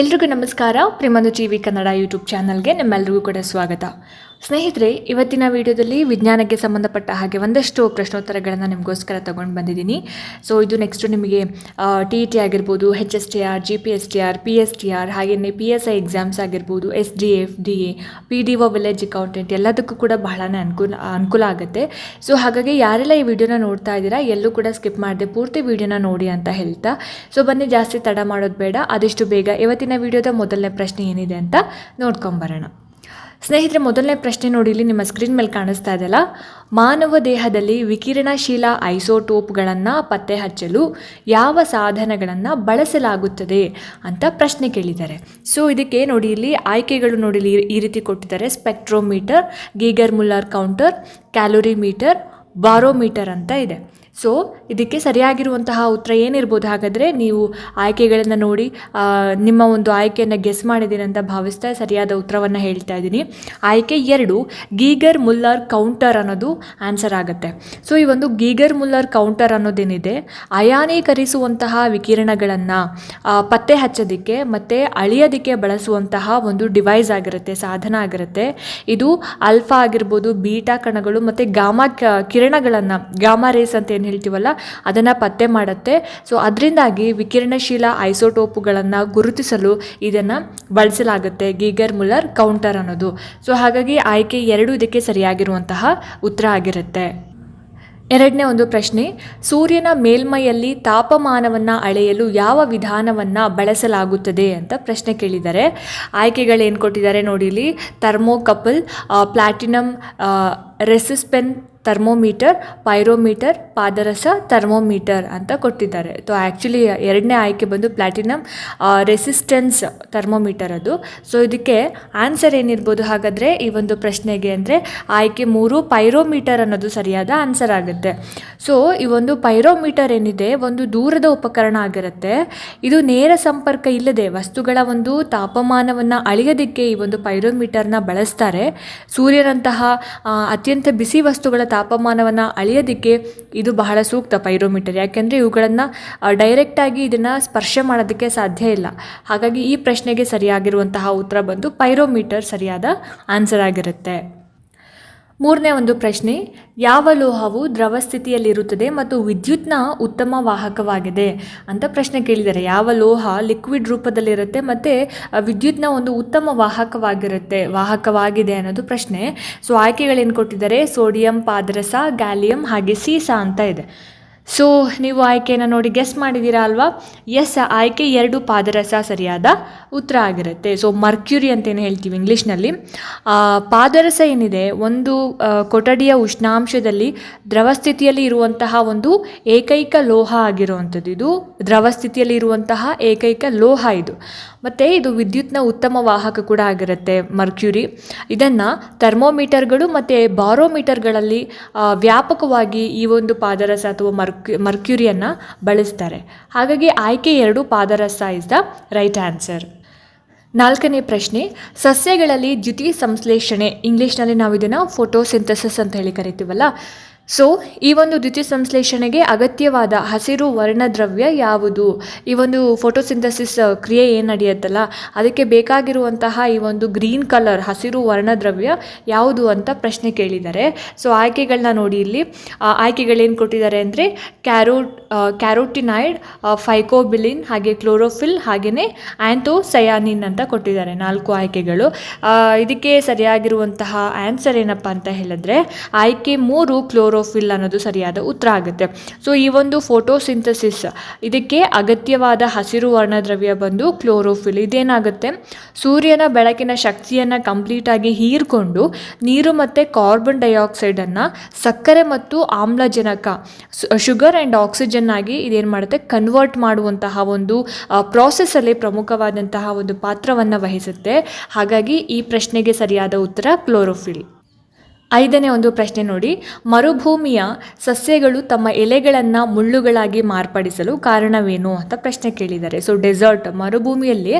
ಎಲ್ರಿಗೂ ನಮಸ್ಕಾರ. ಪ್ರೇಮನು ಕನ್ನಡ ಯೂಟ್ಯೂಬ್ ಚಾನಲ್ಗೆ ನಿಮ್ಮೆಲ್ಲರಿಗೂ ಕೂಡ ಸ್ವಾಗತ. ಸ್ನೇಹಿತರೆ, ಇವತ್ತಿನ ವಿಡಿಯೋದಲ್ಲಿ ವಿಜ್ಞಾನಕ್ಕೆ ಸಂಬಂಧಪಟ್ಟ ಹಾಗೆ ಒಂದಷ್ಟು ಪ್ರಶ್ನೋತ್ತರಗಳನ್ನು ನಿಮಗೋಸ್ಕರ ತಗೊಂಡು ಬಂದಿದ್ದೀನಿ. ಸೊ ಇದು ನೆಕ್ಸ್ಟು ನಿಮಗೆ ಟಿ ಇ ಟಿ ಆಗಿರ್ಬೋದು H S T R G P S T R P S T R ಹಾಗೆಯೇ ಪಿ ಎಸ್ ಐ ಎಕ್ಸಾಮ್ಸ್ ಆಗಿರ್ಬೋದು S D F D A P D O village accountant ಎಲ್ಲದಕ್ಕೂ ಕೂಡ ಬಹಳನೇ ಅನುಕೂಲ ಅನುಕೂಲ ಆಗುತ್ತೆ. ಸೊ ಹಾಗಾಗಿ ಯಾರೆಲ್ಲ ಈ ವಿಡಿಯೋನ ನೋಡ್ತಾ ಇದ್ದೀರಾ, ಎಲ್ಲೂ ಕೂಡ ಸ್ಕಿಪ್ ಮಾಡದೆ ಪೂರ್ತಿ ವಿಡಿಯೋನ ನೋಡಿ ಅಂತ ಹೇಳ್ತಾ. ಸೊ ಬನ್ನಿ ಜಾಸ್ತಿ ತಡ ಮಾಡೋದು ಬೇಡ, ಆದಷ್ಟು ಬೇಗ ಇವತ್ತಿನ ವಿಡಿಯೋದ ಮೊದಲನೇ ಪ್ರಶ್ನೆ ಏನಿದೆ ಅಂತ ನೋಡ್ಕೊಂಬರೋಣ ಸ್ನೇಹಿತರೆ, ಮೊದಲನೇ ಪ್ರಶ್ನೆ ನೋಡಿ ಇಲ್ಲಿ ನಿಮ್ಮ ಸ್ಕ್ರೀನ್ ಮೇಲೆ ಕಾಣಿಸ್ತಾ ಇದೆಯಲ್ಲ? ಮಾನವ ದೇಹದಲ್ಲಿ ವಿಕಿರಣಶೀಲ ಐಸೋಟೋಪ್ಗಳನ್ನು ಪತ್ತೆ ಹಚ್ಚಲು ಯಾವ ಸಾಧನಗಳನ್ನು ಬಳಸಲಾಗುತ್ತದೆ ಅಂತ ಪ್ರಶ್ನೆ ಕೇಳಿದ್ದಾರೆ. ಸೊ ಇದಕ್ಕೆ ನೋಡಿ ಇಲ್ಲಿ ಆಯ್ಕೆಗಳು ನೋಡಿ ಈ ರೀತಿ ಕೊಟ್ಟಿದ್ದಾರೆ. Spectrometer, Geiger Muller counter calorie meter barometer ಅಂತ ಇದೆ. ಸೊ ಇದಕ್ಕೆ ಸರಿಯಾಗಿರುವಂತಹ ಉತ್ತರ ಏನಿರ್ಬೋದು ಹಾಗಾದರೆ ನೀವು ಆಯ್ಕೆಗಳನ್ನು ನೋಡಿ ನಿಮ್ಮ ಒಂದು ಆಯ್ಕೆಯನ್ನು ಗೆಸ್ ಮಾಡಿದ್ದೀನಿ ಅಂತ ಭಾವಿಸ್ತಾ ಸರಿಯಾದ ಉತ್ತರವನ್ನು ಹೇಳ್ತಾ ಇದ್ದೀನಿ. ಆಯ್ಕೆ ಎರಡು, ಗೀಗರ್ ಮುಲ್ಲರ್ ಕೌಂಟರ್ ಅನ್ನೋದು ಆನ್ಸರ್ ಆಗುತ್ತೆ. ಸೊ ಈ ಒಂದು ಗೀಗರ್ ಮುಲ್ಲರ್ ಕೌಂಟರ್ ಅನ್ನೋದೇನಿದೆ? ಅಯಾನೀಕರಿಸುವಂತಹ ವಿಕಿರಣಗಳನ್ನು ಪತ್ತೆ ಹಚ್ಚೋದಕ್ಕೆ ಮತ್ತು ಅಳಿಯೋದಕ್ಕೆ ಬಳಸುವಂತಹ ಒಂದು ಡಿವೈಸ್ ಆಗಿರುತ್ತೆ, ಸಾಧನ ಆಗಿರುತ್ತೆ. ಇದು ಅಲ್ಫಾ ಆಗಿರ್ಬೋದು ಬೀಟಾ ಕಣಗಳು ಮತ್ತು ಗಾಮಾ ಕಿರಣಗಳನ್ನು ಗಾಮಾ ರೇಸ್ ಅಂತ ಏನು ಹೇಳ್ತೀವಲ್ಲ, ಅದನ್ನು ಪತ್ತೆ ಮಾಡುತ್ತೆ. ಸೊ ಅದರಿಂದಾಗಿ ವಿಕಿರಣಶೀಲ ಐಸೋಟೋಪುಗಳನ್ನು ಗುರುತಿಸಲು ಇದನ್ನು ಬಳಸಲಾಗುತ್ತೆ ಗೀಗರ್ ಮುಲ್ಲರ್ ಕೌಂಟರ್ ಅನ್ನೋದು. ಸೊ ಹಾಗಾಗಿ ಆಯ್ಕೆ ಎರಡು ಇದಕ್ಕೆ ಸರಿಯಾಗಿರುವಂತಹ ಉತ್ತರ ಆಗಿರುತ್ತೆ. ಎರಡನೇ ಒಂದು ಪ್ರಶ್ನೆ, ಸೂರ್ಯನ ಮೇಲ್ಮೈಯಲ್ಲಿ ತಾಪಮಾನವನ್ನು ಅಳೆಯಲು ಯಾವ ವಿಧಾನವನ್ನು ಬಳಸಲಾಗುತ್ತದೆ ಅಂತ ಪ್ರಶ್ನೆ ಕೇಳಿದ್ದಾರೆ. ಆಯ್ಕೆಗಳೇನು ಕೊಟ್ಟಿದ್ದಾರೆ ನೋಡಿ ಇಲ್ಲಿ thermocouple platinum resistance thermometer pyrometer ಪಾದರಸ thermometer ಅಂತ ಕೊಟ್ಟಿದ್ದಾರೆ. ಸೊ ಆ್ಯಕ್ಚುಲಿ ಎರಡನೇ ಆಯ್ಕೆ ಬಂದು ಪ್ಲಾಟಿನಮ್ ರೆಸಿಸ್ಟೆನ್ಸ್ ಥರ್ಮೋಮೀಟರ್ ಅದು. ಸೊ ಇದಕ್ಕೆ ಆನ್ಸರ್ ಏನಿರ್ಬೋದು ಹಾಗಾದರೆ ಈ ಒಂದು ಪ್ರಶ್ನೆಗೆ ಅಂದರೆ ಆಯ್ಕೆ ಮೂರು ಪೈರೋಮೀಟರ್ ಅನ್ನೋದು ಸರಿಯಾದ ಆನ್ಸರ್ ಆಗುತ್ತೆ. ಸೊ ಈ ಒಂದು ಪೈರೋಮೀಟರ್ ಏನಿದೆ, ಒಂದು ದೂರದ ಉಪಕರಣ ಆಗಿರುತ್ತೆ. ಇದು ನೇರ ಸಂಪರ್ಕ ಇಲ್ಲದೆ ವಸ್ತುಗಳ ಒಂದು ತಾಪಮಾನವನ್ನು ಅಳೆಯೋದಕ್ಕೆ ಈ ಒಂದು ಪೈರೋಮೀಟರ್ನ ಬಳಸ್ತಾರೆ. ಸೂರ್ಯನಂತಹ ಅತ್ಯಂತ ಬಿಸಿ ವಸ್ತುಗಳ ತಾಪಮಾನವನ್ನು ಅಳೆಯೋದಕ್ಕೆ ಇದು ಬಹಳ ಸೂಕ್ತ ಪೈರೋಮೀಟರ್. ಯಾಕೆಂದರೆ ಇವುಗಳನ್ನು ಡೈರೆಕ್ಟಾಗಿ ಇದನ್ನು ಸ್ಪರ್ಶ ಮಾಡೋದಕ್ಕೆ ಸಾಧ್ಯ ಇಲ್ಲ. ಹಾಗಾಗಿ ಈ ಪ್ರಶ್ನೆಗೆ ಸರಿಯಾಗಿರುವಂತಹ ಉತ್ತರ ಬಂದು ಪೈರೋಮೀಟರ್ ಸರಿಯಾದ ಆನ್ಸರ್ ಆಗಿರುತ್ತೆ. ಮೂರನೇ ಒಂದು ಪ್ರಶ್ನೆ, ಯಾವ ಲೋಹವು ದ್ರವ ಸ್ಥಿತಿಯಲ್ಲಿರುತ್ತದೆ ಮತ್ತು ವಿದ್ಯುತ್ನ ಉತ್ತಮ ವಾಹಕವಾಗಿದೆ ಅಂತ ಪ್ರಶ್ನೆ ಕೇಳಿದ್ದಾರೆ ಯಾವ ಲೋಹ ಲಿಕ್ವಿಡ್ ರೂಪದಲ್ಲಿರುತ್ತೆ ಮತ್ತು ವಿದ್ಯುತ್ನ ಒಂದು ಉತ್ತಮ ವಾಹಕವಾಗಿರುತ್ತೆ, ವಾಹಕವಾಗಿದೆ ಅನ್ನೋದು ಪ್ರಶ್ನೆ. ಸೊ ಆಯ್ಕೆಗಳೇನು ಕೊಟ್ಟಿದ್ದಾರೆ? ಸೋಡಿಯಂ, ಪಾದರಸ, ಗ್ಯಾಲಿಯಂ, ಹಾಗೆ ಸೀಸಾ ಅಂತ ಇದೆ. ಸೊ ನೀವು ಆಯ್ಕೆಯನ್ನು ನೋಡಿ ಗೆಸ್ ಮಾಡಿದ್ದೀರಾ ಅಲ್ವಾ? ಎಸ್ ಆಯ್ಕೆ ಎರಡು ಪಾದರಸ ಸರಿಯಾದ ಉತ್ತರ ಆಗಿರುತ್ತೆ. ಸೊ ಮರ್ಕ್ಯೂರಿ ಅಂತ ಏನು ಹೇಳ್ತೀವಿ ಇಂಗ್ಲೀಷ್ನಲ್ಲಿ. ಪಾದರಸ ಏನಿದೆ? ಒಂದು ಕೊಠಡಿಯ ಉಷ್ಣಾಂಶದಲ್ಲಿ ದ್ರವ ಸ್ಥಿತಿಯಲ್ಲಿ ಇರುವಂತಹ ಒಂದು ಏಕೈಕ ಲೋಹ ಆಗಿರುವಂಥದ್ದು ಇದು. ದ್ರವ ಸ್ಥಿತಿಯಲ್ಲಿ ಇರುವಂತಹ ಏಕೈಕ ಲೋಹ ಇದು. ಮತ್ತು ಇದು ವಿದ್ಯುತ್ನ ಉತ್ತಮ ವಾಹಕ ಕೂಡ ಆಗಿರುತ್ತೆ ಮರ್ಕ್ಯೂರಿ. ಇದನ್ನು ಥರ್ಮೋಮೀಟರ್ಗಳು ಮತ್ತು ಬಾರೋಮೀಟರ್ಗಳಲ್ಲಿ ವ್ಯಾಪಕವಾಗಿ ಈ ಒಂದು ಪಾದರಸ ಅಥವಾ ಮರ್ಕ್ಯು ಮರ್ಕ್ಯೂರಿಯನ್ನು ಬಳಸ್ತಾರೆ. ಹಾಗಾಗಿ ಆಯ್ಕೆ ಎರಡು ಪಾದರಸ ಇಸ್ ದ ರೈಟ್ ಆನ್ಸರ್ ನಾಲ್ಕನೇ ಪ್ರಶ್ನೆ, ಸಸ್ಯಗಳಲ್ಲಿ ದ್ಯುತಿ ಸಂಶ್ಲೇಷಣೆ, ಇಂಗ್ಲೀಷ್ನಲ್ಲಿ ನಾವು ಇದನ್ನು ಫೋಟೋಸಿಂಥಸಿಸ್ ಅಂತ ಹೇಳಿ ಕರಿತೀವಲ್ಲ ಸೊ ಈ ಒಂದು ದ್ಯುತಿ ಸಂಶ್ಲೇಷಣೆಗೆ ಅಗತ್ಯವಾದ ಹಸಿರು ವರ್ಣದ್ರವ್ಯ ಯಾವುದು? ಈ ಒಂದು ಫೋಟೋಸಿಂಥಸಿಸ್ ಕ್ರಿಯೆ ಏನು ನಡೆಯುತ್ತಲ್ಲ, ಅದಕ್ಕೆ ಬೇಕಾಗಿರುವಂತಹ ಈ ಒಂದು ಗ್ರೀನ್ ಕಲರ್, ಹಸಿರು ವರ್ಣದ್ರವ್ಯ ಯಾವುದು ಅಂತ ಪ್ರಶ್ನೆ ಕೇಳಿದ್ದಾರೆ ಸೊ ಆಯ್ಕೆಗಳನ್ನ ನೋಡಿ ಇಲ್ಲಿ. ಆಯ್ಕೆಗಳೇನು ಕೊಟ್ಟಿದ್ದಾರೆ ಅಂದರೆ, ಕ್ಯಾರೋಟ್ ಕ್ಯಾರೋಟಿನಾಯ್ಡ್ ಫೈಕೋಬಿಲಿನ್, ಹಾಗೆ ಕ್ಲೋರೋಫಿಲ್ ಹಾಗೆಯೇ ಆ್ಯಂಥೋಸಯಾನಿನ್ ಅಂತ ಕೊಟ್ಟಿದ್ದಾರೆ ನಾಲ್ಕು ಆಯ್ಕೆಗಳು. ಇದಕ್ಕೆ ಸರಿಯಾಗಿರುವಂತಹ ಆನ್ಸರ್ ಏನಪ್ಪ ಅಂತ ಹೇಳಿದ್ರೆ, ಆಯ್ಕೆ ಮೂರು ಕ್ಲೋರೋಫಿಲ್ ಅನ್ನೋದು ಸರಿಯಾದ ಉತ್ತರ ಆಗುತ್ತೆ. ಸೊ ಈ ಒಂದು ಫೋಟೋಸಿಂಥಸಿಸ್, ಇದಕ್ಕೆ ಅಗತ್ಯವಾದ ಹಸಿರು ವರ್ಣದ್ರವ್ಯ ಬಂದು ಕ್ಲೋರೋಫಿಲ್ ಇದೇನಾಗುತ್ತೆ? ಸೂರ್ಯನ ಬೆಳಕಿನ ಶಕ್ತಿಯನ್ನು ಕಂಪ್ಲೀಟಾಗಿ ಹೀರ್ಕೊಂಡು ನೀರು ಮತ್ತು ಕಾರ್ಬನ್ ಡೈಆಕ್ಸೈಡನ್ನು ಸಕ್ಕರೆ ಮತ್ತು ಆಮ್ಲಜನಕ ಶುಗರ್ ಆ್ಯಂಡ್ ಆಕ್ಸಿಜನ್ ಆಗಿ ಇದೇನು ಮಾಡುತ್ತೆ? ಕನ್ವರ್ಟ್ ಮಾಡುವಂತಹ ಒಂದು ಪ್ರಾಸೆಸ್ಸಲ್ಲಿ ಪ್ರಮುಖವಾದಂತಹ ಒಂದು ಪಾತ್ರವನ್ನು ವಹಿಸುತ್ತೆ. ಹಾಗಾಗಿ ಈ ಪ್ರಶ್ನೆಗೆ ಸರಿಯಾದ ಉತ್ತರ ಕ್ಲೋರೋಫಿಲ್. ಐದನೇ ಒಂದು ಪ್ರಶ್ನೆ ನೋಡಿ. ಮರುಭೂಮಿಯ ಸಸ್ಯಗಳು ತಮ್ಮ ಎಲೆಗಳನ್ನು ಮುಳ್ಳುಗಳಾಗಿ ಮಾರ್ಪಡಿಸಲು ಕಾರಣವೇನು ಅಂತ ಪ್ರಶ್ನೆ ಕೇಳಿದ್ದಾರೆ. ಸೊ ಡೆಸರ್ಟ್ ಮರುಭೂಮಿಯಲ್ಲಿ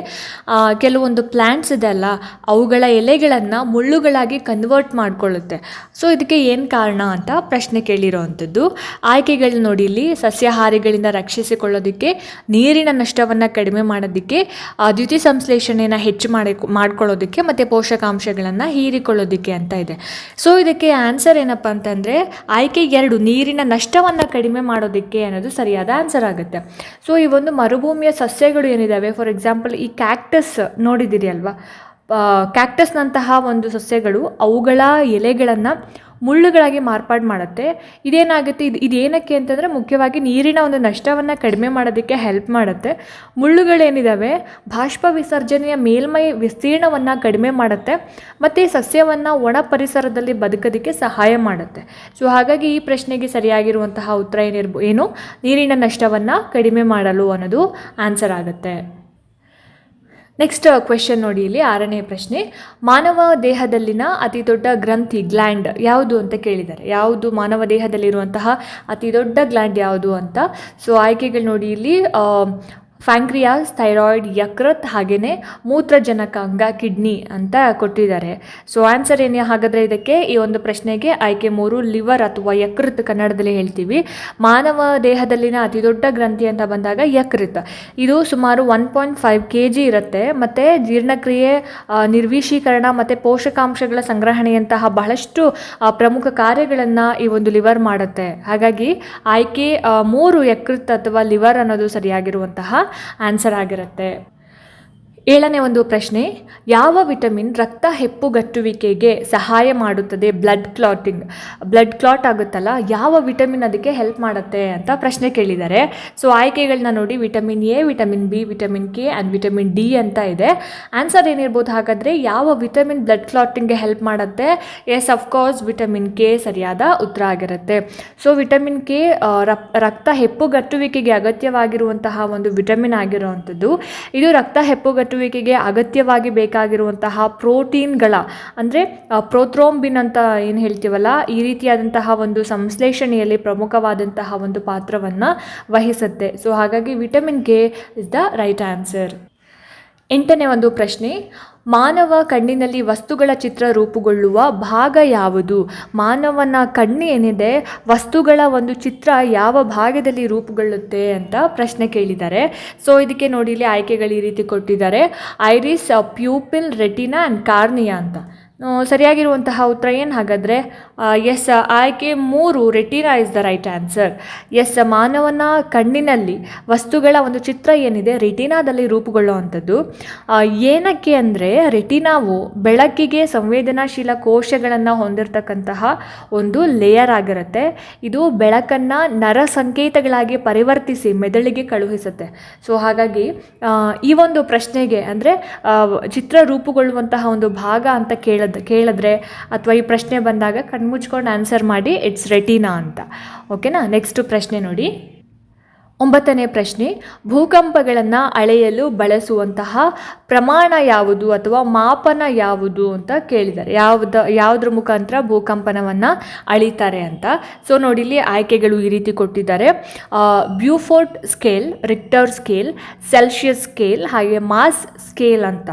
ಕೆಲವೊಂದು ಪ್ಲ್ಯಾಂಟ್ಸ್ ಇದೆ ಅಲ್ಲ, ಅವುಗಳ ಎಲೆಗಳನ್ನು ಮುಳ್ಳುಗಳಾಗಿ ಕನ್ವರ್ಟ್ ಮಾಡಿಕೊಳ್ಳುತ್ತೆ. ಸೊ ಇದಕ್ಕೆ ಏನು ಕಾರಣ ಅಂತ ಪ್ರಶ್ನೆ ಕೇಳಿರೋವಂಥದ್ದು ಆಯ್ಕೆಗಳು ನೋಡಿ ಇಲ್ಲಿ, ಸಸ್ಯಾಹಾರಿಗಳಿಂದ ರಕ್ಷಿಸಿಕೊಳ್ಳೋದಕ್ಕೆ, ನೀರಿನ ನಷ್ಟವನ್ನು ಕಡಿಮೆ ಮಾಡೋದಕ್ಕೆ ದ್ಯುತಿ ಸಂಶ್ಲೇಷಣೆಯನ್ನು ಹೆಚ್ಚು ಮಾಡಿ, ಮಾಡ್ಕೊಳ್ಳೋದಕ್ಕೆ ಮತ್ತು ಪೋಷಕಾಂಶಗಳನ್ನು ಹೀರಿಕೊಳ್ಳೋದಕ್ಕೆ ಅಂತ ಇದೆ. ಸೊ ಇದಕ್ಕೆ ಆನ್ಸರ್ ಏನಪ್ಪ ಅಂತಂದರೆ, ಆಯ್ಕೆ ಎರಡು, ನೀರಿನ ನಷ್ಟವನ್ನು ಕಡಿಮೆ ಮಾಡೋದಕ್ಕೆ ಅನ್ನೋದು ಸರಿಯಾದ ಆನ್ಸರ್ ಆಗುತ್ತೆ. ಸೊ ಈ ಒಂದು ಮರುಭೂಮಿಯ ಸಸ್ಯಗಳು ಏನಿದ್ದಾವೆ ಫಾರ್ ಎಕ್ಸಾಂಪಲ್ ಈ ಕ್ಯಾಕ್ಟಸ್ ನೋಡಿದ್ದೀರಿ ಅಲ್ವಾ? ಕ್ಯಾಕ್ಟಸ್ನಂತಹ ಒಂದು ಸಸ್ಯಗಳು ಅವುಗಳ ಎಲೆಗಳನ್ನು ಮುಳ್ಳುಗಳಾಗಿ ಮಾರ್ಪಾಡು ಮಾಡುತ್ತೆ. ಇದೇನಾಗುತ್ತೆ? ಇದು, ಇದೇನಕ್ಕೆ ಅಂತಂದರೆ ಮುಖ್ಯವಾಗಿ ನೀರಿನ ಒಂದು ನಷ್ಟವನ್ನು ಕಡಿಮೆ ಮಾಡೋದಕ್ಕೆ ಹೆಲ್ಪ್ ಮಾಡುತ್ತೆ. ಮುಳ್ಳುಗಳೇನಿದ್ದಾವೆ ಬಾಷ್ಪ ವಿಸರ್ಜನೆಯ ಮೇಲ್ಮೈ ವಿಸ್ತೀರ್ಣವನ್ನು ಕಡಿಮೆ ಮಾಡುತ್ತೆ. ಮತ್ತು ಸಸ್ಯವನ್ನು ಒಣ ಪರಿಸರದಲ್ಲಿ ಬದುಕೋದಕ್ಕೆ ಸಹಾಯ ಮಾಡುತ್ತೆ. ಸೊ ಹಾಗಾಗಿ ಈ ಪ್ರಶ್ನೆಗೆ ಸರಿಯಾಗಿರುವಂತಹ ಉತ್ತರ ಏನಿರ್ಬೋ, ಏನು? ನೀರಿನ ನಷ್ಟವನ್ನು ಕಡಿಮೆ ಮಾಡಲು ಅನ್ನೋದು ಆನ್ಸರ್ ಆಗುತ್ತೆ. ನೆಕ್ಸ್ಟ್ ಕ್ವೆಶನ್ ನೋಡಿ ಇಲ್ಲಿ, ಆರನೇ ಪ್ರಶ್ನೆ. ಮಾನವ ದೇಹದಲ್ಲಿನ ಅತಿ ದೊಡ್ಡ ಗ್ರಂಥಿ ಗ್ಲ್ಯಾಂಡ್ ಯಾವುದು ಅಂತ ಕೇಳಿದ್ದಾರೆ. ಯಾವುದು ಮಾನವ ದೇಹದಲ್ಲಿರುವಂತಹ ಅತಿ ದೊಡ್ಡ ಗ್ಲ್ಯಾಂಡ್ ಯಾವುದು ಅಂತ. ಸೊ ಆಯ್ಕೆಗಳು ನೋಡಿ ಇಲ್ಲಿ ಫ್ಯಾಂಕ್ರಿಯಾಸ್ ಥೈರಾಯ್ಡ್ ಯಕೃತ್ ಹಾಗೆಯೇ ಮೂತ್ರಜನಕಾಂಗ ಕಿಡ್ನಿ ಅಂತ ಕೊಟ್ಟಿದ್ದಾರೆ. ಸೊ ಆನ್ಸರ್ ಏನು ಹಾಗಾದರೆ ಇದಕ್ಕೆ? ಈ ಒಂದು ಪ್ರಶ್ನೆಗೆ ಆಯ್ಕೆ ಮೂರು ಲಿವರ್ ಅಥವಾ ಯಕೃತ್ ಕನ್ನಡದಲ್ಲಿ ಹೇಳ್ತೀವಿ. ಮಾನವ ದೇಹದಲ್ಲಿನ ಅತಿ ದೊಡ್ಡ ಗ್ರಂಥಿ ಅಂತ ಬಂದಾಗ ಯಕೃತ್ ಇದು ಸುಮಾರು one point five K G ಇರುತ್ತೆ. ಮತ್ತು ಜೀರ್ಣಕ್ರಿಯೆ ನಿರ್ವೀಶೀಕರಣ ಮತ್ತು ಪೋಷಕಾಂಶಗಳ ಸಂಗ್ರಹಣೆಯಂತಹ ಬಹಳಷ್ಟು ಪ್ರಮುಖ ಕಾರ್ಯಗಳನ್ನು ಈ ಒಂದು ಲಿವರ್ ಮಾಡುತ್ತೆ. ಹಾಗಾಗಿ ಆಯ್ಕೆ ಮೂರು ಯಕೃತ್ ಅಥವಾ ಲಿವರ್ ಅನ್ನೋದು ಸರಿಯಾಗಿರುವಂತಹ ಆನ್ಸರ್ ಆಗಿರುತ್ತೆ. ಏಳನೇ ಒಂದು ಪ್ರಶ್ನೆ, ಯಾವ ವಿಟಮಿನ್ ರಕ್ತ ಹೆಪ್ಪುಗಟ್ಟುವಿಕೆಗೆ ಸಹಾಯ ಮಾಡುತ್ತದೆ? Blood clotting. ಬ್ಲಡ್ ಕ್ಲಾಟ್ ಆಗುತ್ತಲ್ಲ, ಯಾವ ವಿಟಮಿನ್ ಅದಕ್ಕೆ ಹೆಲ್ಪ್ ಮಾಡುತ್ತೆ ಅಂತ ಪ್ರಶ್ನೆ ಕೇಳಿದ್ದಾರೆ. ಸೊ, ಆಯ್ಕೆಗಳನ್ನ ನೋಡಿ. Vitamin A, vitamin B, vitamin K and vitamin D ಅಂತ ಇದೆ. ಆನ್ಸರ್ ಏನಿರ್ಬೋದು ಹಾಗಾದರೆ, ಯಾವ ವಿಟಮಿನ್ ಬ್ಲಡ್ ಕ್ಲಾಟಿಂಗ್ಗೆ ಹೆಲ್ಪ್ ಮಾಡುತ್ತೆ? Yes of course vitamin K ಸರಿಯಾದ ಉತ್ತರ ಆಗಿರುತ್ತೆ. ಸೊ, ವಿಟಮಿನ್ ಕೆ ರಕ್ತ ಹೆಪ್ಪುಗಟ್ಟುವಿಕೆಗೆ ಅಗತ್ಯವಾಗಿರುವಂತಹ ಒಂದು ವಿಟಮಿನ್ ಆಗಿರುವಂಥದ್ದು. ಇದು ರಕ್ತ ಹೆಪ್ಪುಗಟ್ಟುವಿಕೆಗೆ ಅಗತ್ಯವಾಗಿ ಬೇಕಾಗಿರುವಂತಹ ಪ್ರೋಟೀನ್ಗಳ, ಅಂದರೆ ಪ್ರೋಥ್ರೋಂಬಿನ್ ಅಂತ ಏನು ಹೇಳ್ತೀವಲ್ಲ, ಈ ರೀತಿಯಾದಂತಹ ಒಂದು ಸಂಶ್ಲೇಷಣೆಯಲ್ಲಿ ಪ್ರಮುಖವಾದಂತಹ ಒಂದು ಪಾತ್ರವನ್ನು ವಹಿಸುತ್ತೆ. ಸೊ ಹಾಗಾಗಿ vitamin K is the right answer ಎಂಟನೇ ಒಂದು ಪ್ರಶ್ನೆ ಮಾನವ ಕಣ್ಣಿನಲ್ಲಿ ವಸ್ತುಗಳ ಚಿತ್ರ ರೂಪುಗೊಳ್ಳುವ ಭಾಗ ಯಾವುದು? ಮಾನವನ ಕಣ್ಣು ಏನಿದೆ? ವಸ್ತುಗಳ ಒಂದು ಚಿತ್ರ ಯಾವ ಭಾಗದಲ್ಲಿ ರೂಪುಗೊಳ್ಳುತ್ತೆ ಅಂತ ಪ್ರಶ್ನೆ ಕೇಳಿದ್ದಾರೆ. ಸೊ ಇದಕ್ಕೆ ನೋಡಿ ಇಲ್ಲಿ ಆಯ್ಕೆಗಳು ಈ ರೀತಿ ಕೊಟ್ಟಿದ್ದಾರೆ. Iris, pupil, retina and cornea ಅಂತ. ಸರಿಯಾಗಿರುವಂತಹ ಉತ್ತರ ಏನು ಹಾಗಾದರೆ? ಎಸ್, ಆಯ್ಕೆ ಮೂರು, retina is the right answer yes, ಮಾನವನ ಕಣ್ಣಿನಲ್ಲಿ ವಸ್ತುಗಳ ಒಂದು ಚಿತ್ರ ಏನಿದೆ, ರೆಟಿನಾದಲ್ಲಿ ರೂಪುಗೊಳ್ಳುವಂಥದ್ದು. ಏನಕ್ಕೆ ಅಂದರೆ, ರೆಟಿನಾವು ಬೆಳಕಿಗೆ ಸಂವೇದನಾಶೀಲ ಕೋಶಗಳನ್ನು ಹೊಂದಿರತಕ್ಕಂತಹ ಒಂದು ಲೇಯರ್ ಆಗಿರುತ್ತೆ. ಇದು ಬೆಳಕನ್ನು ನರ ಸಂಕೇತಗಳಾಗಿ ಪರಿವರ್ತಿಸಿ ಮೆದುಳಿಗೆ ಕಳುಹಿಸುತ್ತೆ. ಸೊ ಹಾಗಾಗಿ ಈ ಒಂದು ಪ್ರಶ್ನೆಗೆ ಅಂದರೆ ಚಿತ್ರ ರೂಪುಗೊಳ್ಳುವಂತಹ ಒಂದು ಭಾಗ ಅಂತ ಕೇಳದ್, ಕೇಳಿದ್ರೆ, ಅಥವಾ ಈ ಪ್ರಶ್ನೆ ಬಂದಾಗ ಕಣ್ಮುಚ್ಕೊಂಡು ಆನ್ಸರ್ ಮಾಡಿ ಇಟ್ಸ್ ರೆಟಿನಾ ಅಂತ. ಓಕೆನಾ ನೆಕ್ಸ್ಟ್ ಪ್ರಶ್ನೆ ನೋಡಿ. ಒಂಬತ್ತನೇ ಪ್ರಶ್ನೆ, ಭೂಕಂಪಗಳನ್ನು ಅಳೆಯಲು ಬಳಸುವಂತಹ ಪ್ರಮಾಣ ಯಾವುದು ಅಥವಾ ಮಾಪನ ಯಾವುದು ಅಂತ ಕೇಳಿದ್ದಾರೆ. ಯಾವ್ದು, ಯಾವುದ್ರ ಮುಖಾಂತರ ಭೂಕಂಪನವನ್ನು ಅಳಿತಾರೆ ಅಂತ. ಸೊ ನೋಡಿ ಇಲ್ಲಿ ಆಯ್ಕೆಗಳು ಈ ರೀತಿ ಕೊಟ್ಟಿದ್ದಾರೆ. Beaufort scale Richter scale Celsius scale ಹಾಗೆ ಮಾಸ್ ಸ್ಕೇಲ್ ಅಂತ.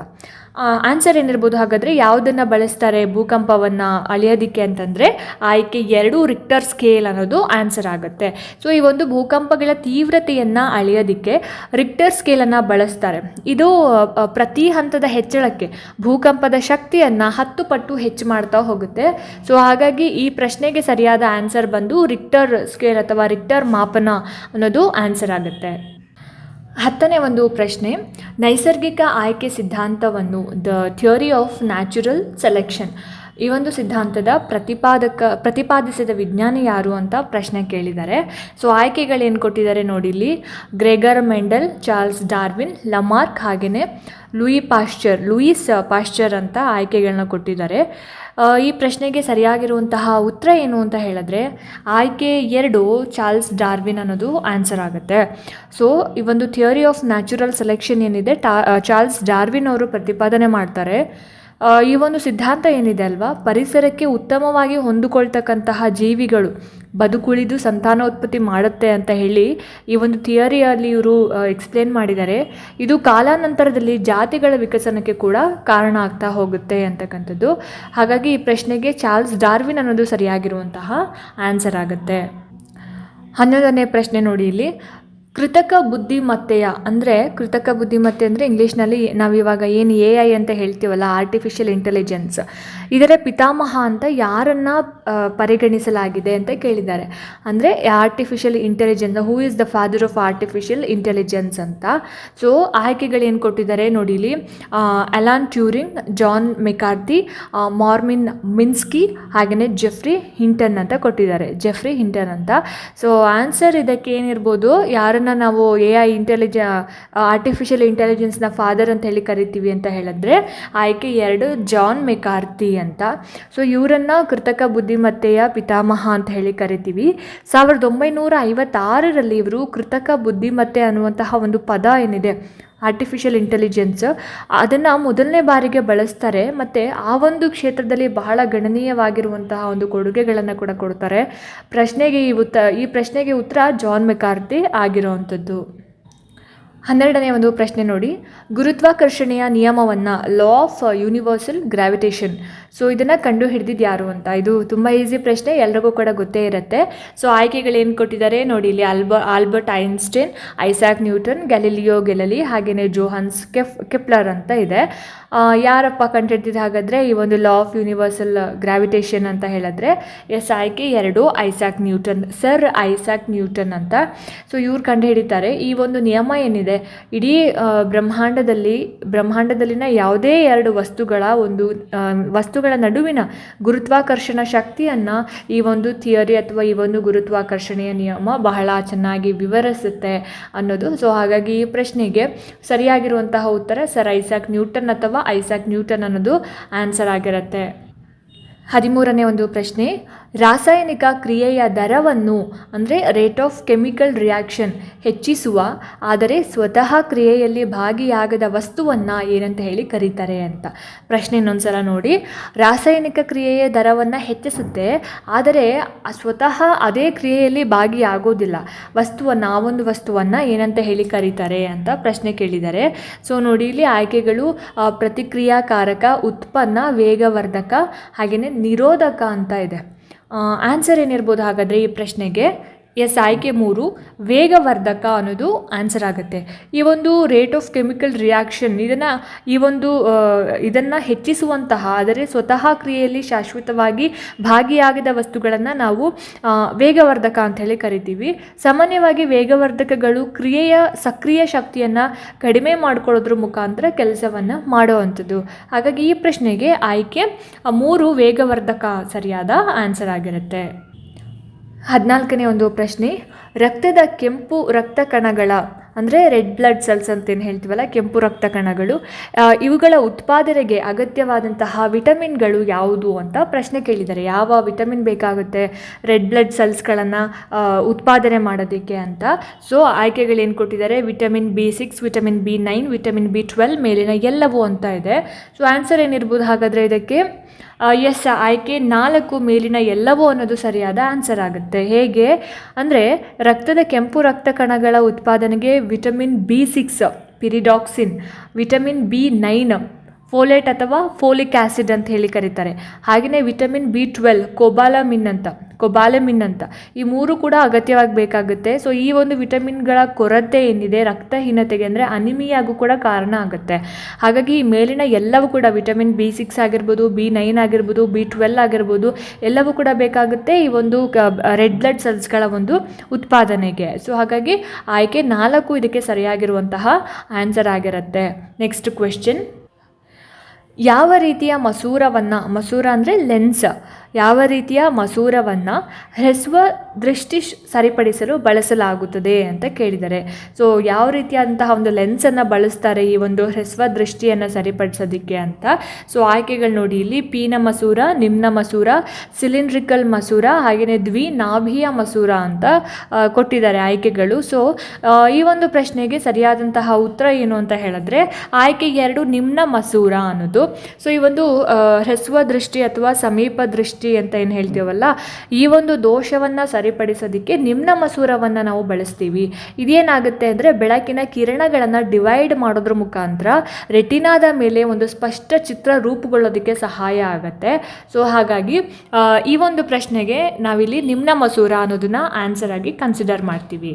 ಆನ್ಸರ್ ಏನಿರ್ಬೋದು ಹಾಗಾದರೆ ಯಾವುದನ್ನು ಬಳಸ್ತಾರೆ ಭೂಕಂಪವನ್ನು ಅಳೆಯೋದಕ್ಕೆ ಅಂತಂದರೆ ಆಯ್ಕೆ ಎರಡು ರಿಕ್ಟರ್ ಸ್ಕೇಲ್ ಅನ್ನೋದು ಆನ್ಸರ್ ಆಗುತ್ತೆ. ಸೊ ಈ ಒಂದು ಭೂಕಂಪಗಳ ತೀವ್ರತೆಯನ್ನು ಅಳೆಯೋದಕ್ಕೆ ರಿಕ್ಟರ್ ಸ್ಕೇಲನ್ನು ಬಳಸ್ತಾರೆ. ಇದು ಪ್ರತಿ ಹಂತದ ಹೆಚ್ಚಳಕ್ಕೆ ಭೂಕಂಪದ ಶಕ್ತಿಯನ್ನು ಹತ್ತು ಪಟ್ಟು ಹೆಚ್ಚು ಮಾಡ್ತಾ ಹೋಗುತ್ತೆ. ಸೊ ಹಾಗಾಗಿ ಈ ಪ್ರಶ್ನೆಗೆ ಸರಿಯಾದ ಆನ್ಸರ್ ಬಂದು ರಿಕ್ಟರ್ ಸ್ಕೇಲ್ ಅಥವಾ ರಿಕ್ಟರ್ ಮಾಪನ ಅನ್ನೋದು ಆನ್ಸರ್ ಆಗುತ್ತೆ. ಹತ್ತನೇ ಒಂದು ಪ್ರಶ್ನೆ, ನೈಸರ್ಗಿಕ ಆಯ್ಕೆ ಸಿದ್ಧಾಂತವನ್ನು the theory of natural selection ಈ ಒಂದು ಸಿದ್ಧಾಂತದ ಪ್ರತಿಪಾದಕ, ಪ್ರತಿಪಾದಿಸಿದ ವಿಜ್ಞಾನಿ ಯಾರು ಅಂತ ಪ್ರಶ್ನೆ ಕೇಳಿದ್ದಾರೆ. ಸೊ ಆಯ್ಕೆಗಳೇನು ಕೊಟ್ಟಿದ್ದಾರೆ ನೋಡಿ ಇಲ್ಲಿ Gregor Mendel, Charles Darwin, Lamarck ಹಾಗೆಯೇ ಲೂಯಿ ಪಾಶ್ಚರ್, ಲೂಯಿಸ್ ಪಾಶ್ಚರ್ ಅಂತ ಆಯ್ಕೆಗಳನ್ನ ಕೊಟ್ಟಿದ್ದಾರೆ. ಈ ಪ್ರಶ್ನೆಗೆ ಸರಿಯಾಗಿರುವಂತಹ ಉತ್ತರ ಏನು ಅಂತ ಹೇಳಿದ್ರೆ, ಆಯ್ಕೆ ಎರಡು ಚಾರ್ಲ್ಸ್ ಡಾರ್ವಿನ್ ಅನ್ನೋದು ಆನ್ಸರ್ ಆಗುತ್ತೆ. ಸೊ ಈ ಒಂದು ಥಿಯರಿ ಆಫ್ ನ್ಯಾಚುರಲ್ ಸೆಲೆಕ್ಷನ್ ಏನಿದೆ, ಟಾ ಚಾರ್ಲ್ಸ್ ಡಾರ್ವಿನ್ ಅವರು ಪ್ರತಿಪಾದನೆ ಮಾಡ್ತಾರೆ. ಈ ಒಂದು ಸಿದ್ಧಾಂತ ಏನಿದೆ ಅಲ್ವಾ? ಪರಿಸರಕ್ಕೆ ಉತ್ತಮವಾಗಿ ಹೊಂದಿಕೊಳ್ತಕ್ಕಂತಹ ಜೀವಿಗಳು ಬದುಕುಳಿದು ಸಂತಾನೋತ್ಪತ್ತಿ ಮಾಡುತ್ತೆ ಅಂತ ಹೇಳಿ ಈ ಒಂದು ಥಿಯರಿಯಲ್ಲಿ ಇವರು ಎಕ್ಸ್ಪ್ಲೇನ್ ಮಾಡಿದ್ದಾರೆ. ಇದು ಕಾಲಾನಂತರದಲ್ಲಿ ಜಾತಿಗಳ ವಿಕಸನಕ್ಕೆ ಕೂಡ ಕಾರಣ ಆಗ್ತಾ ಹೋಗುತ್ತೆ ಅಂತಕ್ಕಂಥದ್ದು. ಹಾಗಾಗಿ ಈ ಪ್ರಶ್ನೆಗೆ ಚಾರ್ಲ್ಸ್ ಡಾರ್ವಿನ್ ಅನ್ನೋದು ಸರಿಯಾಗಿರುವಂತಹ ಆನ್ಸರ್ ಆಗುತ್ತೆ. ಹನ್ನೊಂದನೇ ಪ್ರಶ್ನೆ ನೋಡಿ ಇಲ್ಲಿ. ಕೃತಕ ಬುದ್ಧಿಮತ್ತೆಯ ಅಂದರೆ ಕೃತಕ ಬುದ್ಧಿಮತ್ತೆ ಅಂದರೆ ಇಂಗ್ಲೀಷ್ನಲ್ಲಿ ನಾವು ಇವಾಗ ಏನು ಎ ಐ ಅಂತ ಹೇಳ್ತೀವಲ್ಲ ಆರ್ಟಿಫಿಷಿಯಲ್ ಇಂಟೆಲಿಜೆನ್ಸ್ ಇದರ ಪಿತಾಮಹ ಅಂತ ಯಾರನ್ನು ಪರಿಗಣಿಸಲಾಗಿದೆ ಅಂತ ಕೇಳಿದ್ದಾರೆ. ಅಂದರೆ artificial intelligence who is the father of artificial intelligence ಅಂತ. ಸೊ ಆಯ್ಕೆಗಳೇನು ಕೊಟ್ಟಿದ್ದಾರೆ ನೋಡಿಲಿ Alan Turing John McCarthy Marvin Minsky ಹಾಗೆಯೇ ಜೆಫ್ರಿ ಹಿಂಟನ್ ಅಂತ ಕೊಟ್ಟಿದ್ದಾರೆ. ಜೆಫ್ರಿ ಹಿಂಟನ್ ಅಂತ. ಸೊ ಆನ್ಸರ್ ಇದಕ್ಕೆ ಏನಿರ್ಬೋದು ಯಾರನ್ನು ನಾವು ಎ ಐ ಇಂಟೆಲಿಜ ಆರ್ಟಿಫಿಷಿಯಲ್ ಇಂಟೆಲಿಜೆನ್ಸ್ನ ಫಾದರ್ ಅಂತ ಹೇಳಿ ಕರಿತೀವಿ ಅಂತ ಹೇಳಿದ್ರೆ, ಆಯ್ಕೆ ಎರಡು ಜಾನ್ ಮೆಕಾರ್ತಿ ಅಂತ. ಸೊ ಇವರನ್ನು ಕೃತಕ ಬುದ್ಧಿಮತ್ತೆಯ ಪಿತಾಮಹ ಅಂತ ಹೇಳಿ ಕರಿತೀವಿ. ಸಾವಿರದ ಒಂಬೈನೂರ ಐವತ್ತಾರರಲ್ಲಿ ಇವರು ಕೃತಕ ಬುದ್ಧಿಮತ್ತೆ ಅನ್ನುವಂತಹ ಒಂದು ಪದ ಏನಿದೆ ಆರ್ಟಿಫಿಷಿಯಲ್ ಇಂಟೆಲಿಜೆನ್ಸ್ ಅದನ್ನು ಮೊದಲನೇ ಬಾರಿಗೆ ಬಳಸ್ತಾರೆ, ಮತ್ತು ಆ ಒಂದು ಕ್ಷೇತ್ರದಲ್ಲಿ ಬಹಳ ಗಣನೀಯವಾಗಿರುವಂತಹ ಒಂದು ಕೊಡುಗೆಗಳನ್ನು ಕೂಡ ಕೊಡ್ತಾರೆ. ಪ್ರಶ್ನೆಗೆ ಈ ಉತ್ತ, ಈ ಪ್ರಶ್ನೆಗೆ ಉತ್ತರ ಜಾನ್ ಮೆಕಾರ್ತಿ ಆಗಿರುವಂಥದ್ದು. ಹನ್ನೆರಡನೇ ಒಂದು ಪ್ರಶ್ನೆ ನೋಡಿ. ಗುರುತ್ವಾಕರ್ಷಣೆಯ ನಿಯಮವನ್ನು law of universal gravitation so ಇದನ್ನು ಕಂಡು ಹಿಡಿದಿದ್ದು ಯಾರು ಅಂತ? ಇದು ತುಂಬ ಈಸಿ ಪ್ರಶ್ನೆ, ಎಲ್ರಿಗೂ ಕೂಡ ಗೊತ್ತೇ ಇರುತ್ತೆ. ಸೊ ಆಯ್ಕೆಗಳೇನು ಕೊಟ್ಟಿದ್ದಾರೆ ನೋಡಿ ಇಲ್ಲಿ. ಆಲ್ಬ Albert Einstein Isaac Newton Galileo Galilei ಹಾಗೆಯೇ ಜೋಹನ್ಸ್ ಕೆಫ್ ಕೆಪ್ಲರ್ ಅಂತ ಇದೆ. ಯಾರಪ್ಪ ಕಂಡುಹಿಡಿದಿದ್ದು ಹಾಗಾದರೆ ಈ ಒಂದು ಲಾ ಆಫ್ ಯೂನಿವರ್ಸಲ್ ಗ್ರಾವಿಟೇಷನ್ ಅಂತ ಹೇಳಿದ್ರೆ, ಎಸ್ ಆಯ್ಕೆ ಎರಡು Isaac Newton sir Isaac Newton ಅಂತ. ಸೊ ಇವ್ರು ಕಂಡುಹಿಡಿತಾರೆ. ಈ ಒಂದು ನಿಯಮ ಏನಿದೆ? ಇಡೀ ಬ್ರಹ್ಮಾಂಡದಲ್ಲಿ, ಬ್ರಹ್ಮಾಂಡದಲ್ಲಿನ ಯಾವುದೇ ಎರಡು ವಸ್ತುಗಳ ಒಂದು ವಸ್ತುಗಳ ನಡುವಿನ ಗುರುತ್ವಾಕರ್ಷಣ ಶಕ್ತಿಯನ್ನು ಈ ಒಂದು ಥಿಯರಿ ಅಥವಾ ಈ ಒಂದು ಗುರುತ್ವಾಕರ್ಷಣೆಯ ನಿಯಮ ಬಹಳ ಚೆನ್ನಾಗಿ ವಿವರಿಸುತ್ತೆ ಅನ್ನೋದು. ಸೊ ಹಾಗಾಗಿ ಈ ಪ್ರಶ್ನೆಗೆ ಸರಿಯಾಗಿರುವಂತಹ ಉತ್ತರ ಸರ್ ಐಸಾಕ್ ನ್ಯೂಟನ್ ಅಥವಾ ಐಸಾಕ್ ನ್ಯೂಟನ್ ಅನ್ನೋದು ಆನ್ಸರ್ ಆಗಿರುತ್ತೆ. ಹದಿಮೂರನೇ ಒಂದು ಪ್ರಶ್ನೆ ರಾಸಾಯನಿಕ ಕ್ರಿಯೆಯ ದರವನ್ನು, ಅಂದರೆ ರೇಟ್ ಆಫ್ ಕೆಮಿಕಲ್ ರಿಯಾಕ್ಷನ್ ಹೆಚ್ಚಿಸುವ, ಆದರೆ ಸ್ವತಃ ಕ್ರಿಯೆಯಲ್ಲಿ ಭಾಗಿಯಾಗದ ವಸ್ತುವನ್ನು ಏನಂತ ಹೇಳಿ ಕರೀತಾರೆ ಅಂತ. ಪ್ರಶ್ನೆ ಇನ್ನೊಂದ್ಸಲ ನೋಡಿ. ರಾಸಾಯನಿಕ ಕ್ರಿಯೆಯ ದರವನ್ನು ಹೆಚ್ಚಿಸುತ್ತೆ, ಆದರೆ ಸ್ವತಃ ಅದೇ ಕ್ರಿಯೆಯಲ್ಲಿ ಭಾಗಿಯಾಗೋದಿಲ್ಲ. ವಸ್ತುವನ್ನು ಆ ಒಂದು ವಸ್ತುವನ್ನು ಏನಂತ ಹೇಳಿ ಕರೀತಾರೆ ಅಂತ ಪ್ರಶ್ನೆ ಕೇಳಿದ್ದಾರೆ ಸೊ ನೋಡಿ, ಇಲ್ಲಿ ಆಯ್ಕೆಗಳು ಪ್ರತಿಕ್ರಿಯಾಕಾರಕ, ಉತ್ಪನ್ನ, ವೇಗವರ್ಧಕ ಹಾಗೆಯೇ ನಿರೋಧಕ ಅಂತ ಇದೆ. ಆನ್ಸರ್ ಏನಿರ್ಬೋದು ಹಾಗಾದರೆ ಈ ಪ್ರಶ್ನೆಗೆ? ಎಸ್, ಆಯ್ಕೆ ಮೂರು, ವೇಗವರ್ಧಕ ಅನ್ನೋದು ಆನ್ಸರ್ ಆಗುತ್ತೆ. ಈ ಒಂದು ರೇಟ್ ಆಫ್ ಕೆಮಿಕಲ್ ರಿಯಾಕ್ಷನ್ ಇದನ್ನು, ಈ ಒಂದು ಇದನ್ನು ಹೆಚ್ಚಿಸುವಂತಹ, ಆದರೆ ಸ್ವತಃ ಕ್ರಿಯೆಯಲ್ಲಿ ಶಾಶ್ವತವಾಗಿ ಭಾಗಿಯಾಗದ ವಸ್ತುಗಳನ್ನು ನಾವು ವೇಗವರ್ಧಕ ಅಂತ ಹೇಳಿ ಕರಿತೀವಿ. ಸಾಮಾನ್ಯವಾಗಿ ವೇಗವರ್ಧಕಗಳು ಕ್ರಿಯೆಯ ಸಕ್ರಿಯ ಶಕ್ತಿಯನ್ನು ಕಡಿಮೆ ಮಾಡಿಕೊಳ್ಳೋದ್ರ ಮುಖಾಂತರ ಕೆಲಸವನ್ನು ಮಾಡುವಂಥದ್ದು. ಹಾಗಾಗಿ ಈ ಪ್ರಶ್ನೆಗೆ ಆಯ್ಕೆ ಮೂರು ವೇಗವರ್ಧಕ ಸರಿಯಾದ ಆನ್ಸರ್ ಆಗಿರುತ್ತೆ. ಹದಿನಾಲ್ಕನೇ ಒಂದು ಪ್ರಶ್ನೆ, ರಕ್ತದ ಕೆಂಪು ರಕ್ತ ಕಣಗಳ, ಅಂದರೆ ರೆಡ್ ಬ್ಲಡ್ ಸೆಲ್ಸ್ ಅಂತ ಏನು ಹೇಳ್ತೀವಲ್ಲ, ಕೆಂಪು ರಕ್ತ ಕಣಗಳು ಇವುಗಳ ಉತ್ಪಾದನೆಗೆ ಅಗತ್ಯವಾದಂತಹ ವಿಟಮಿನ್ಗಳು ಯಾವುದು ಅಂತ ಪ್ರಶ್ನೆ ಕೇಳಿದ್ದಾರೆ. ಯಾವ ವಿಟಮಿನ್ ಬೇಕಾಗುತ್ತೆ ರೆಡ್ ಬ್ಲಡ್ ಸೆಲ್ಸ್ಗಳನ್ನು ಉತ್ಪಾದನೆ ಮಾಡೋದಕ್ಕೆ ಅಂತ. ಸೊ, ಆಯ್ಕೆಗಳೇನು ಕೊಟ್ಟಿದ್ದಾರೆ? Vitamin B six, vitamin B nine, vitamin B twelve ಮೇಲಿನ ಎಲ್ಲವೂ ಅಂತ ಇದೆ. ಸೊ, ಆನ್ಸರ್ ಏನಿರ್ಬೋದು? ಹಾಗಾದರೆ ಇದಕ್ಕೆ ಎಸ್ ಆಯ್ಕೆ ನಾಲ್ಕು ಮೇಲಿನ ಎಲ್ಲವೂ ಅನ್ನೋದು ಸರಿಯಾದ ಆನ್ಸರ್ ಆಗುತ್ತೆ. ಹೇಗೆ? ಅಂದರೆ ರಕ್ತದ ಕೆಂಪು ರಕ್ತ ಕಣಗಳ ಉತ್ಪಾದನೆಗೆ vitamin B six pyridoxine vitamin B nine folate ಅಥವಾ ಫೋಲಿಕ್ ಆ್ಯಸಿಡ್ ಅಂತ ಹೇಳಿ ಕರೀತಾರೆ. ಹಾಗೆಯೇ ವಿಟಮಿನ್ ಬಿ ಟ್ವೆಲ್ ಕೊಬಾಲಮಿನ್ ಅಂತ ಕೊಬಾಲಮಿನ್ ಅಂತ, ಈ ಮೂರು ಕೂಡ ಅಗತ್ಯವಾಗಿ ಬೇಕಾಗುತ್ತೆ. ಸೊ ಈ ಒಂದು ವಿಟಮಿನ್ಗಳ ಕೊರತೆ ಏನಿದೆ, ರಕ್ತಹೀನತೆಗೆ ಅಂದರೆ ಅನಿಮಿಯಾಗೂ ಕೂಡ ಕಾರಣ ಆಗುತ್ತೆ. ಹಾಗಾಗಿ ಈ ಮೇಲಿನ ಎಲ್ಲವೂ ಕೂಡ ವಿಟಮಿನ್ ಬಿ ಸಿಕ್ಸ್ ಆಗಿರ್ಬೋದು ಬಿ ನೈನ್ ಆಗಿರ್ಬೋದು ಬಿ ಟ್ವೆಲ್ ಆಗಿರ್ಬೋದು, ಎಲ್ಲವೂ ಕೂಡ ಬೇಕಾಗುತ್ತೆ ಈ ಒಂದು ರೆಡ್ ಬ್ಲಡ್ ಸೆಲ್ಸ್ಗಳ ಒಂದು ಉತ್ಪಾದನೆಗೆ. ಸೊ ಹಾಗಾಗಿ ಆಯ್ಕೆ ನಾಲ್ಕು ಇದಕ್ಕೆ ಸರಿಯಾಗಿರುವಂತಹ ಆನ್ಸರ್ ಆಗಿರುತ್ತೆ. ನೆಕ್ಸ್ಟ್ ಕ್ವೆಶ್ಚನ್ ಯಾವ ರೀತಿಯ ಮಸೂರವನ್ನು ಮಸೂರ ಅಂದರೆ ಲೆನ್ಸ್ ಯಾವ ರೀತಿಯ ಮಸೂರವನ್ನು ಹ್ರಸ್ವ ದೃಷ್ಟಿ ಸರಿಪಡಿಸಲು ಬಳಸಲಾಗುತ್ತದೆ ಅಂತ ಕೇಳಿದ್ದಾರೆ ಸೊ ಯಾವ ರೀತಿಯಾದಂತಹ ಒಂದು ಲೆನ್ಸನ್ನು ಬಳಸ್ತಾರೆ ಈ ಒಂದು ಹ್ರಸ್ವ ದೃಷ್ಟಿಯನ್ನು ಸರಿಪಡಿಸೋದಕ್ಕೆ ಅಂತ. ಸೊ ಆಯ್ಕೆಗಳು ನೋಡಿ, ಇಲ್ಲಿ ಪೀನ ಮಸೂರ, ನಿಮ್ನ ಮಸೂರ ಸಿಲಿಂಡ್ರಿಕಲ್ ಮಸೂರ ಹಾಗೆಯೇ ದ್ವಿ ನಾಭಿಯ ಮಸೂರ ಅಂತ ಕೊಟ್ಟಿದ್ದಾರೆ ಆಯ್ಕೆಗಳು. ಸೊ ಈ ಒಂದು ಪ್ರಶ್ನೆಗೆ ಸರಿಯಾದಂತಹ ಉತ್ತರ ಏನು ಅಂತ ಹೇಳಿದ್ರೆ, ಆಯ್ಕೆ ಎರಡು ನಿಮ್ನ ಮಸೂರ ಅನ್ನೋದು. ಸೊ ಈ ಒಂದು ಹ್ರಸ್ವ ದೃಷ್ಟಿ ಅಥವಾ ಸಮೀಪ ದೃಷ್ಟಿ ಅಂತ ಏನು ಹೇಳ್ತೀವಲ್ಲ, ಈ ಒಂದು ದೋಷವನ್ನು ಸರಿಪಡಿಸೋದಕ್ಕೆ ನಿಮ್ನ ಮಸೂರವನ್ನು ನಾವು ಬಳಸ್ತೀವಿ. ಇದೇನಾಗುತ್ತೆ ಅಂದರೆ ಬೆಳಕಿನ ಕಿರಣಗಳನ್ನು ಡಿವೈಡ್ ಮಾಡೋದ್ರ ಮುಖಾಂತರ ರೆಟಿನಾದ ಮೇಲೆ ಒಂದು ಸ್ಪಷ್ಟ ಚಿತ್ರ ರೂಪುಗೊಳ್ಳೋದಕ್ಕೆ ಸಹಾಯ ಆಗುತ್ತೆ. ಸೊ ಹಾಗಾಗಿ ಈ ಒಂದು ಪ್ರಶ್ನೆಗೆ ನಾವಿಲ್ಲಿ ನಿಮ್ನ ಮಸೂರ ಅನ್ನೋದನ್ನ ಆನ್ಸರ್ ಆಗಿ ಕನ್ಸಿಡರ್ ಮಾಡ್ತೀವಿ.